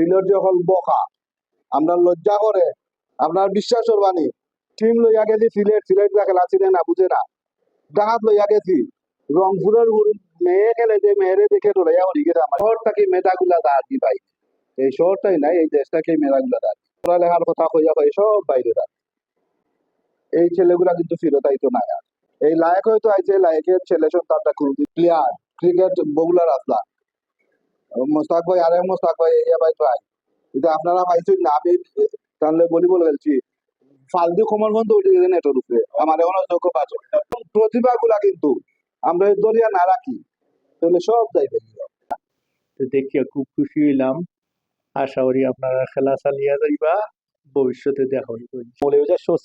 সিলেট যখন বকা আমরা লজ্জা করে, আপনার বিশ্বাস করবানি টিম লইয়া গেছি সিলেট সিলেট যা খেলা চিনে না, বুঝে না। ডাকাত লইয়া গেছি। রংপুরের মেয়ে খেলে যে মেয়েরে দেখে ডরাইয়া হরি গেছে আমার। শহরটাকে মেধাগুলা দাঁড় দি ভাই? এই শহরটাই নাই, এই দেশটাকে মেধাগুলা দাঁড় পড়ালেখার কথা কইয়া কই সব বাইরে দাঁড় এই ছেলেগুলা কিন্তু ফিরত আইতো না। এই লায়ক হয়তো আইছে, লায়কের ছেলে সন্তানটা খুব প্লেয়ার ক্রিকেট বগুলার আসলা মোস্তাক ভাই আরে মোস্তাক ভাই ইয়া ভাই ভাই। কিন্তু আপনারা পাইছেন না আমি তাহলে বলি বলে গেছি ফালতু কমন বন্ধ উঠে গেছে নেটের উপরে। আমার এখনও যোগ্য প্রতিভা গুলা কিন্তু আমরা দরিয়া না রাখি তাহলে সব যাইবে তো দেখিয়া খুব খুশি হইলাম। আশা করি আপনারা খেলা চালিয়ে যাইবা ভবিষ্যতে দেখা হইব।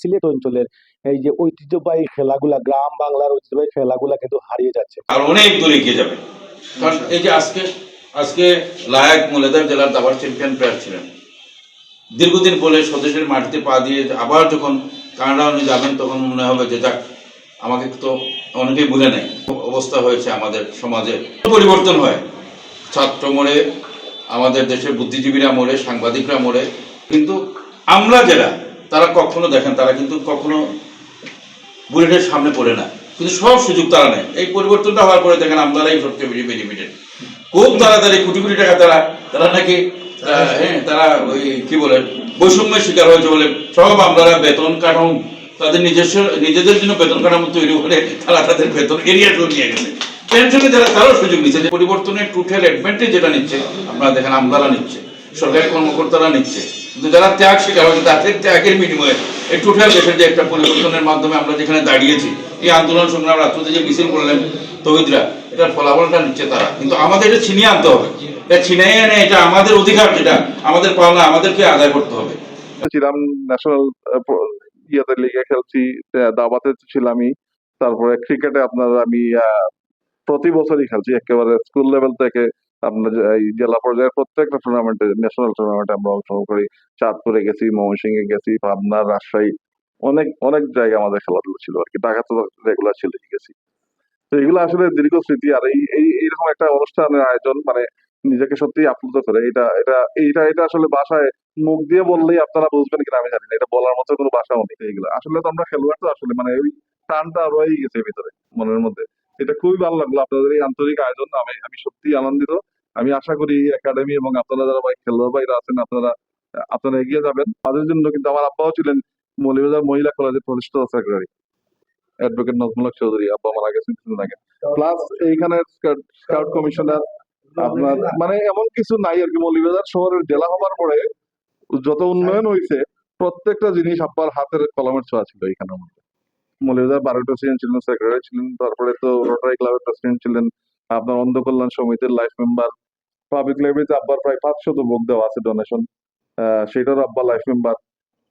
সিলেট অঞ্চলের এই যে ঐতিহ্যবাহী খেলাগুলা গ্রাম বাংলার ঐতিহ্যবাহী খেলাগুলা কিন্তু হারিয়ে যাচ্ছে। আর অনেক দূরে এগিয়ে যাবে। কারণ এই যে আজকে আজকে লায়ক মুলেদার জেলার দাবার চ্যাম্পিয়ন প্লেয়ার ছিলেন। দীর্ঘদিন বলে স্বদেশের মাটিতে পা দিয়ে আবার যখন কানাডা উনি যাবেন, তখন মনে হবে যে যাক, আমাকে তো অনেকেই ভুলে নেই অবস্থা হয়েছে আমাদের সমাজে। পরিবর্তন হয়। ছাত্র মোড়ে, আমাদের দেশের বুদ্ধিজীবীরা মোড়ে, সাংবাদিকরা মোড়ে, কিন্তু আমরা যারা, তারা কখনো দেখেন, তারা কিন্তু কখনো বুলেটের সামনে পড়ে না। কিন্তু সব সুযোগ তারা নেয়। এই পরিবর্তনটা হওয়ার পরে দেখেন আমরাই সবচেয়ে বেশি বেনিফিটেড খুব তাড়াতাড়ি কোটি কোটি টাকা তারা তারা নাকি হ্যাঁ তারা ওই কি বলে, বৈষম্যের শিকার হয়েছে বলে সব আমরা বেতন কাঠামো, তাদের নিজস্ব, নিজেদের জন্য বেতন কাঠামো তৈরি করে তারা তাদের বেতন এরিয়া নিয়ে গেছে। পেনশনে যারা তারও সুযোগ নিচ্ছে যে পরিবর্তনের টোটাল অ্যাডভান্টেজ যেটা নিচ্ছে আপনারা দেখেন আমদারা নিচ্ছে, সরকারি কর্মকর্তারা নিচ্ছে। কিন্তু যারা ত্যাগ শিকার হয়েছে, তাদের ত্যাগের বিনিময়ে এই টোটাল দেশের যে একটা পরিবর্তনের মাধ্যমে আমরা যেখানে দাঁড়িয়েছি, এই আন্দোলন সংগ্রাম রাত্রিতে যে মিছিল করলেন তহিদরা এটার ফলাফলটা নিচ্ছে তারা। কিন্তু আমাদের এটা ছিনিয়ে আনতে হবে। এটা ছিনিয়ে এনে এটা আমাদের অধিকার যেটা, আমাদের পাওনা আমাদেরকে আদায় করতে হবে। ছিলাম ন্যাশনাল ইয়েতে লিগে খেলছি দাবাতে ছিলামই তারপরে ক্রিকেটে আপনার আমি প্রতি বছরই খেলছি, একেবারে স্কুল লেভেল থেকে আপনার জেলা পর্যায়ের প্রত্যেকটা টুর্নামেন্টে ন্যাশনাল টুর্নামেন্টে আমরা অংশগ্রহণ করি। চাঁদপুরে গেছি, ময়মনসিংহে গেছি পাবনা রাজশাহী, অনেক অনেক জায়গায় আমাদের খেলাধুলা ছিল আর কি ঢাকা তো রেগুলার ছিল গেছি তো এগুলো আসলে দীর্ঘ স্মৃতি আর এই এই, এইরকম একটা অনুষ্ঠানের আয়োজন মানে নিজেকে সত্যি আপ্লুত করে, এটা এটা, এইটা, এটা আসলে বাসায় মুখ দিয়ে বললেই আপনারা বুঝবেন কিনা আমি জানি না। এটা বলার মতো কোনো ভাষাও নেই। এইগুলো, আসলে তো আমরা খেলোয়াড় তো আসলে মানে ওই টানটা রয়েই গেছে ভিতরে, মনের মধ্যে। এটা খুবই ভালো লাগল আপনাদের এই আন্তরিক আয়োজন। আমি আমি সত্যি আনন্দিত। আমি আশা করি একাডেমি এবং আপনারা যারা ভাই খেলোয়াড় ভাইরা আছেন, আপনারা আপনারা এগিয়ে যাবেন। তাদের জন্য কিন্তু আমার আব্বাও ছিলেন মৌলিবাজার মহিলা কলেজের প্রতিষ্ঠাতা সেক্রেটারি অ্যাডভোকেট চৌধুরী। আব্বা মারা গেছেন আগে। প্লাস এইখানে স্কাউট কমিশনার আপনার মানে এমন কিছু নাই আর কি। মৌলিবাজার শহরের জেলা হবার পরে যত উন্নয়ন হয়েছে প্রত্যেকটা জিনিস আপনার হাতের কলমের ছোঁয়া ছিল এখানের মৌলিবাজার বারো প্রেসিডেন্ট ছিলেন, সেক্রেটারি ছিলেন, তারপরে তো রোটারি ক্লাবের প্রেসিডেন্ট ছিলেন, আপনার অন্ধ কল্যাণ সমিতির লাইফ মেম্বার পাবলিক লাইব্রেরিতে আব্বার প্রায় পাঁচশত বুক দেওয়া আছে ডোনেশন সেটার আব্বা লাইফ মেম্বার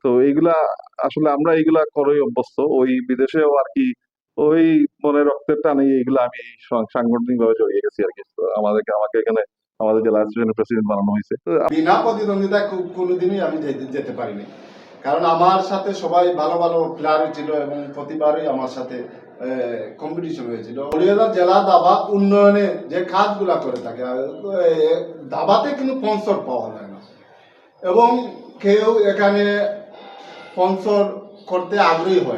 তো এইগুলা, আসলে আমরা এইগুলা করেই অভ্যস্ত, ওই বিদেশেও আর কি, ওই মনে রক্তের টানে এইগুলা আমি সাংগঠনিক ভাবে জড়িয়ে গেছি আর কি। আমাদেরকে, আমাকে এখানে আমাদের জেলা প্রেসিডেন্ট বানানো হয়েছে। বিনা প্রতিদ্বন্দ্বিতায় কো- কোনোদিনই আমি যেতে পারিনি। কারণ আমার সাথে সবাই ভালো ভালো প্লেয়ার ছিল এবং প্রতিবারই আমার সাথে কম্পিটিশন হয়েছিল হরিয়ানা জেলা দাবা উন্নয়নে যে কাজগুলা করে থাকে দাবাতে কিন্তু স্পন্সর পাওয়া যায় না এবং কেউ এখানে স্পন্সর করতে আগ্রহী হয়।